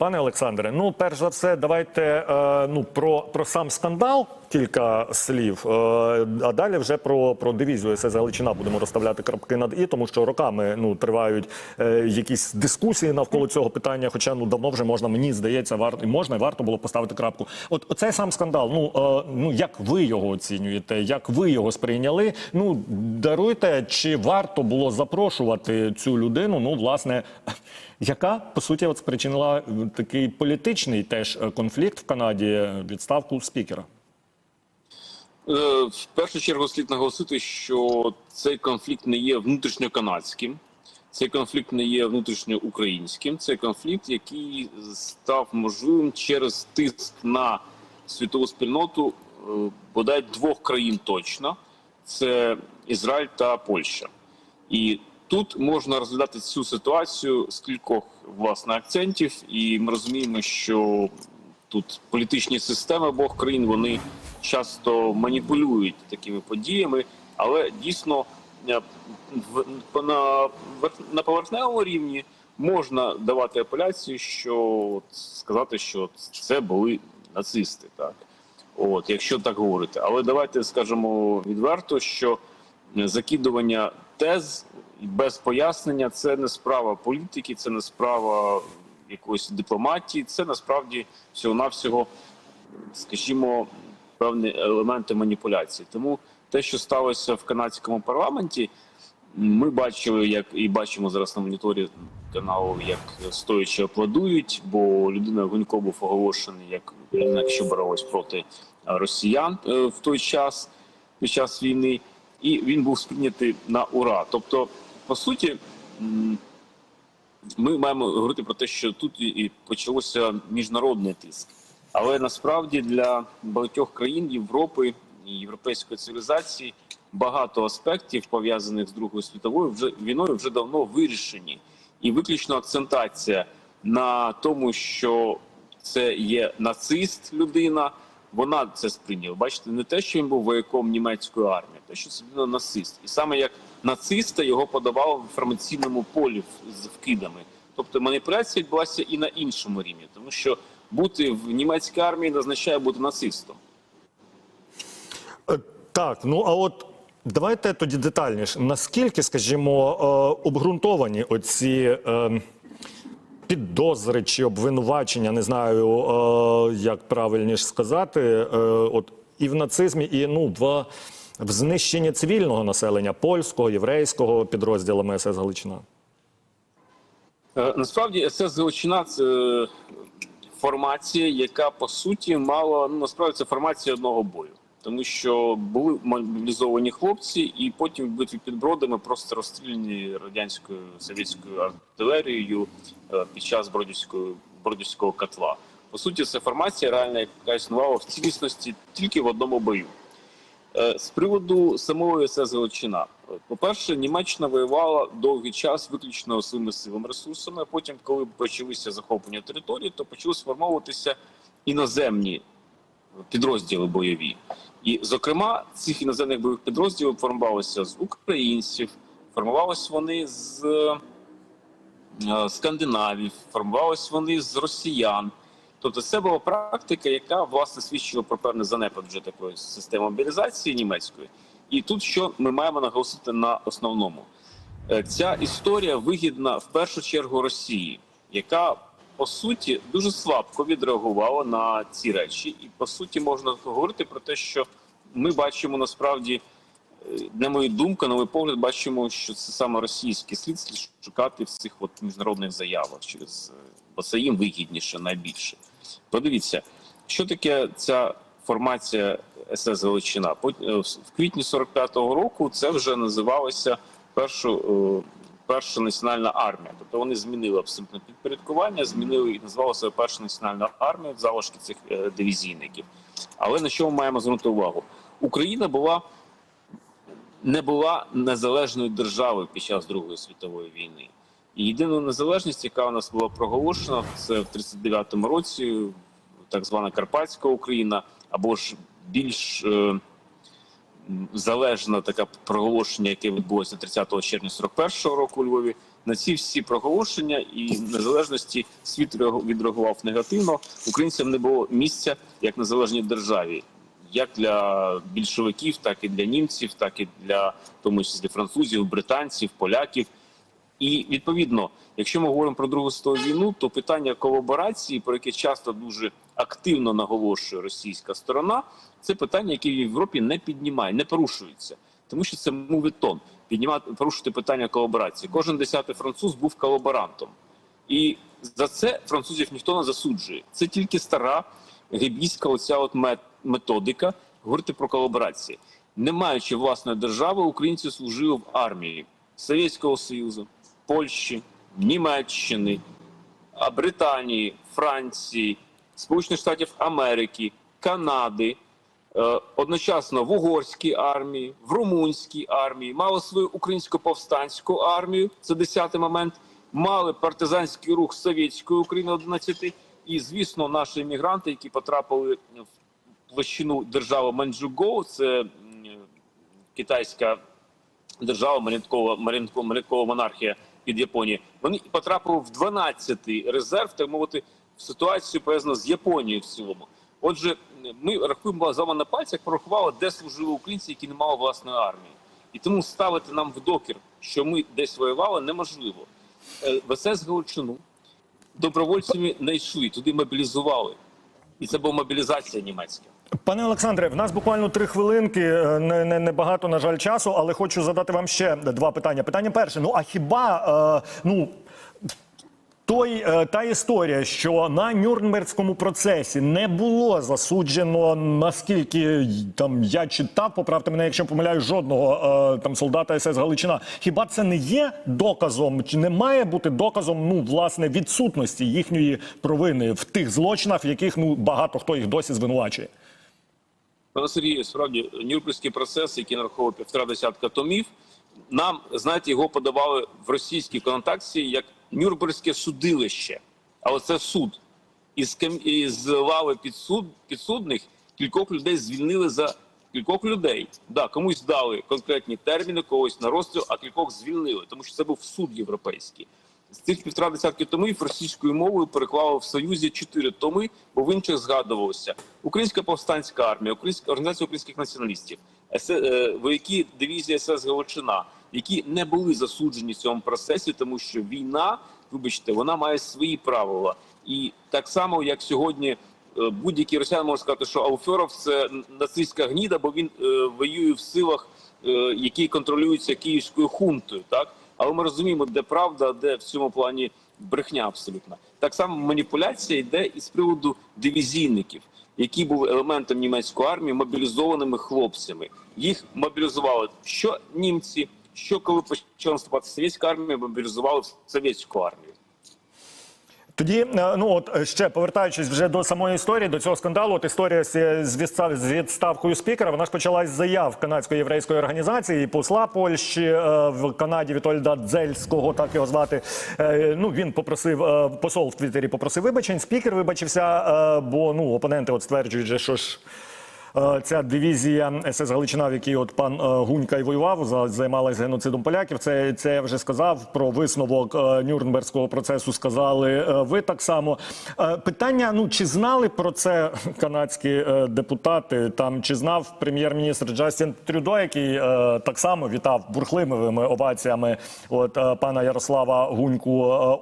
Пане Олександре, ну перш за все, давайте е, ну про, про сам скандал кілька слів, е, а далі вже про, про дивізію СС Галичина будемо розставляти крапки над і, тому що роками ну тривають е, якісь дискусії навколо цього питання. Хоча ну давно вже можна, мені здається, варто можна і варто було поставити крапку. От оцей сам скандал. Ну е, ну як ви його оцінюєте? Як ви його сприйняли? Ну даруйте, чи варто було запрошувати цю людину? Ну, власне, яка по суті от спричинила такий політичний теж конфлікт в Канаді відставку спікера? Е, В першу чергу слід наголосити, що цей конфлікт не є внутрішньоканадським, цей конфлікт не є внутрішньоукраїнським. Це конфлікт, який став можливим через тиск на світову спільноту е, бодай двох країн точно: це Ізраїль та Польща. І тут можна розглядати цю ситуацію з кількох власне акцентів, і ми розуміємо, що тут політичні системи обох країн вони часто маніпулюють такими подіями, але дійсно е, на, на поверхневому рівні можна давати апеляцію, що сказати, що це були нацисти, так от, якщо так говорити. Але давайте скажемо відверто, що закидування тез без пояснення це не справа політики, це не справа якоїсь дипломатії, це насправді всього-навсього, скажімо, певні елементи маніпуляції. Тому те, що сталося в канадському парламенті, ми бачили, як і бачимо зараз на моніторі каналу, як стоячи аплодують, бо людина Гунько був оголошений як людина, що боролась проти росіян е, в той час під час війни, і він був сприйнятий на ура. Тобто, по суті, ми маємо говорити про те, що тут і- почався міжнародний тиск. Але насправді для багатьох країн Європи і європейської цивілізації багато аспектів пов'язаних з Другою світовою вже війною вже давно вирішені, і виключно акцентація на тому, що це є нацист людина. Вона це сприйняла. Бачите, не те, що він був вояком німецької армії, те, що це людина нацист, і саме як нациста його подавали в інформаційному полі з вкидами. Тобто маніпуляція відбулася і на іншому рівні, тому що бути в німецькій армії не означає бути нацистом. Е, Так, ну а от давайте тоді детальніше. Наскільки, скажімо, е, обґрунтовані оці е, підозри чи обвинувачення, не знаю, як правильніше сказати, от і в нацизмі, і ну в, в знищенні цивільного населення польського, єврейського підрозділами СС Галичина? Насправді СС Галичина це формація, яка по суті мала ну насправді це формація одного бою, тому що були мобілізовані хлопці, і потім битві під бродами просто розстріляні радянською совєтською артилерією е, під час бродівської бродівського котла. По суті, це формація реальна, яка існувала в цілісності тільки в одному бою. Е, З приводу самої СС Галичина, по-перше, Німеччина воювала довгий час виключно своїми силами ресурсами. Потім, коли почалися захоплення території, то почали сформовуватися іноземні підрозділи бойові. І, зокрема, цих іноземних бойових підрозділів формувалися з українців, формувалися вони з е, скандинавів, формувалися вони з росіян. Тобто це була практика, яка власне свідчила про певний занепад вже такої системи мобілізації німецької. І тут що ми маємо наголосити на основному, Е, ця історія вигідна в першу чергу Росії, яка по суті дуже слабко відреагувала на ці речі, і по суті можна говорити про те, що ми бачимо насправді, е, на мою думку, на мій погляд, бачимо, що це саме російський слід слід шукати в цих от міжнародних заявах через е, бо це їм вигідніше найбільше. Подивіться, що таке ця формація СС Галичина. Е, В квітні 45-го року це вже називалося першу, е, перша національна армія. Тобто вони змінили абсолютно підпорядкування, змінили і назвали себе перша національна армія в залишки цих е, дивізійників. Але на що ми маємо звернути увагу? Україна була не була незалежною державою під час Другої світової війни. І єдина незалежність, яка у нас була проголошена, це в 39-му році, так звана Карпатська Україна, або ж більш е, залежна таке проголошення, яке відбулося 30 червня 41-го року у Львові. на ці всі проголошення і незалежності світ реагу- відреагував негативно. Українцям не було місця як незалежній державі, як для більшовиків, так і для німців, так і для тому числі французів, британців, поляків. І відповідно, якщо ми говоримо про Другу світову війну, то питання колаборації, про яке часто дуже активно наголошує російська сторона, це питання, яке в Європі не піднімає, не порушується, тому що це мувитон піднімати порушити питання колаборації. Кожен десятий француз був колаборантом, і за це французів ніхто не засуджує. Це тільки стара гебійська оця от методика говорити про колаборації. Не маючи власної держави, українці служили в армії Совєтського Союзу, Польщі, Німеччини, Британії, Франції, Сполучених Штатів Америки, Канади, е, одночасно в угорській армії, в румунській армії, мали свою українську повстанську армію. Це 10-й момент. Мали партизанський рух совєтської України 11 і, звісно, наші іммігранти, які потрапили в площину держави Манчжугоу, це китайська держава, маріонеткова, маріонеткова монархія під Японією. Вони потрапили в 12-й резерв, так мовити, в ситуацію пов'язану з Японією в цілому. Отже, ми рахуємо з вами на пальцях, порахували, де служили українці, які не мали власної армії. І тому ставити нам в докір, що ми десь воювали, неможливо. Е, В СС Галичину добровольцями не йшли, туди мобілізували. І це була мобілізація німецька. Пане Олександре, в нас буквально три хвилинки. е, Не, не, не багато, на жаль, часу, але хочу задати вам ще два питання. Питання перше: ну а хіба е, ну. Той е, та історія, що на Нюрнбергському процесі не було засуджено, наскільки там я читав, поправте мене, якщо помиляю, жодного е, там солдата СС Галичина. Хіба це не є доказом, чи не має бути доказом ну власне відсутності їхньої провини в тих злочинах, в яких ну багато хто їх досі звинувачує? Пане Сергію, справді Нюрнберзький процес, який нараховує півтора десятка томів, нам знаєте, його подавали в російській конотації як Нюрнберзьке судилище. Але це суд. Із, із лави підсуд, підсудних кількох людей звільнили за кількох людей. Да, комусь дали конкретні терміни, когось на розстріл, а кількох звільнили, тому що це був суд європейський. З цих півтора десятки томів російською мовою переклали в Союзі чотири томи, бо в інших згадувалося Українська повстанська армія, Українська організація українських націоналістів, е, вояки дивізії СС Галичина, які не були засуджені в цьому процесі, тому що війна, вибачте, вона має свої правила. І так само, як сьогодні е, будь-який росіян може сказати, що Ауферов це нацистська гніда, бо він е, воює в силах, е, які контролюються київською хунтою, так. Але ми розуміємо, де правда, а де в цьому плані брехня абсолютно. Так само маніпуляція йде і з приводу дивізійників, які були елементом німецької армії, мобілізованими хлопцями. Їх мобілізували що німці, що коли почала наступати совєтська армія, мобілізували совєтську армію. Тоді, е, ну от е, ще повертаючись вже до самої історії, до цього скандалу, от історія з, відстав, з відставкою спікера, вона ж почалась з заяв канадської єврейської організації, посла Польщі е, в Канаді Вітольда Дзельського, так його звати. Е, ну він попросив е, посол в Твіттері попросив вибачень. Спікер вибачився, е, бо ну опоненти от стверджують, що ж. Е, Ця дивізія СС Галичина, в якій от пан е, Гунька і воював, за- займалась геноцидом поляків. Це, це я вже сказав про висновок е, Нюрнберзького процесу. Сказали ви так само. Питання: ну чи знали про це канадські депутати? Там чи знав прем'єр-міністр Джастін Трюдо, який так само вітав бурхливими оваціями от пана Ярослава Гуньку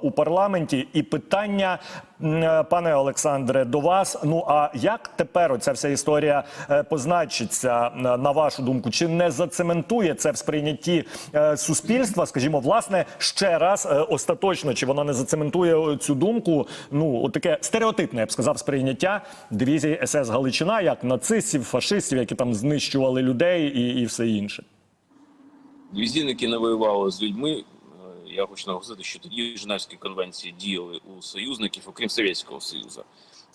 у парламенті? І питання. Е, Пане Олександре, до вас. Ну а як тепер оця вся історія е, позначиться е, на вашу думку? Чи не зацементує це в сприйнятті суспільства? Скажімо, власне, ще раз остаточно, чи вона не зацементує цю думку? Ну, таке стереотипне, я б сказав, сприйняття дивізії СС Галичина як нацистів, фашистів, які там знищували людей і, і все інше. Дивізійники не воювали з людьми. Я хочу наголосити, що тоді Женевські конвенції діяли у союзників, окрім Совєтського Союзу.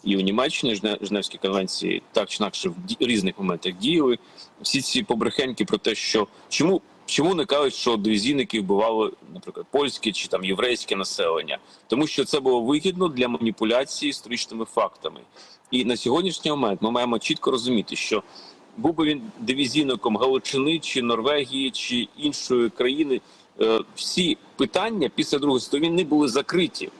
І у Німеччині Жене- Женевські конвенції так чи інакше в різних моментах діяли. Всі ці побрехеньки про те, що чому, чому не кажуть, що дивізійники вбивали, наприклад, польське чи там єврейське населення, тому що це було вигідно для маніпуляції історичними фактами. І на сьогоднішній момент ми маємо чітко розуміти, що був би він дивізійником Галичини чи Норвегії чи іншої країни, всі питання після Другої світової війни були закриті.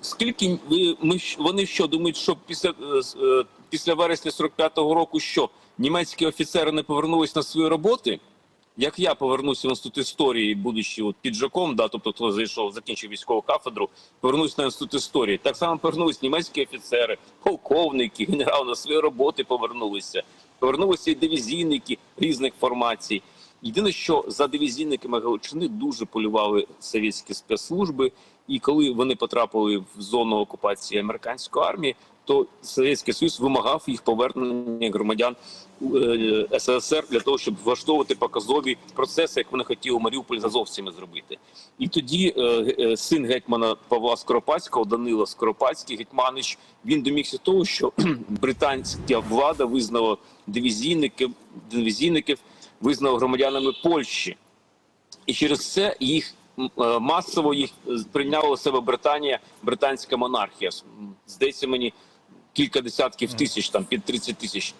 Скільки ви ми вони що думають, що після е, е, після вересня 45-го року що німецькі офіцери не повернулись на свої роботи? Як я повернуся в інститут історії, будучи от піджаком, да, тобто хто зайшов, закінчив військову кафедру, повернусь на інститут історії. Так само повернулись німецькі офіцери, полковники, генерали на свої роботи повернулися. Повернулися і дивізійники різних формацій. Єдине, що за дивізійниками Галичини дуже полювали совєтські спецслужби, і коли вони потрапили в зону окупації американської армії, то Совєтський Союз вимагав їх повернення громадян е, СРСР для того, щоб влаштовувати показові процеси, як вони хотіли Маріуполь з азовцями зробити. І тоді е, е, син гетьмана Павла Скоропадського, Данила Скоропадський, гетьманич, він домігся того, що британська влада визнала дивізійників, дивізійників визнала громадянами Польщі. І через це їх е, масово їх е, прийняла у себе Британія, британська монархія. Здається мені кілька десятків тисяч, там під 30 тисяч.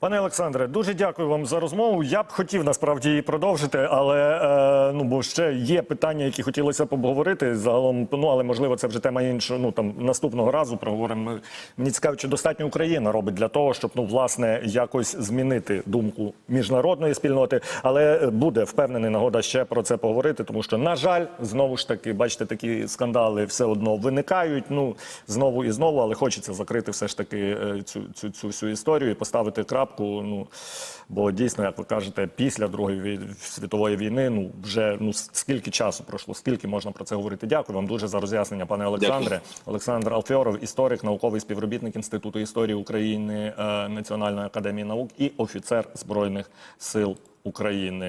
Пане Олександре, дуже дякую вам за розмову. Я б хотів насправді її продовжити, але е, ну бо ще є питання, які хотілося б обговорити загалом. Ну але можливо, це вже тема іншого. Ну там наступного разу проговоримо. Мені цікаво, чи достатньо Україна робить для того, щоб ну власне якось змінити думку міжнародної спільноти. Але буде впевнений нагода ще про це поговорити, тому що на жаль, знову ж таки, бачите, такі скандали все одно виникають. Ну знову і знову, але хочеться закрити все ж таки е, цю цю, цю всю історію і поставити крапку. Ну бо дійсно, як ви кажете, після другої світової війни, ну вже ну скільки часу пройшло, скільки можна про це говорити. Дякую вам дуже за роз'яснення, пане Олександре. Олександр Алфьоров, історик, науковий співробітник Інституту історії України е, Національної академії наук і офіцер збройних сил України.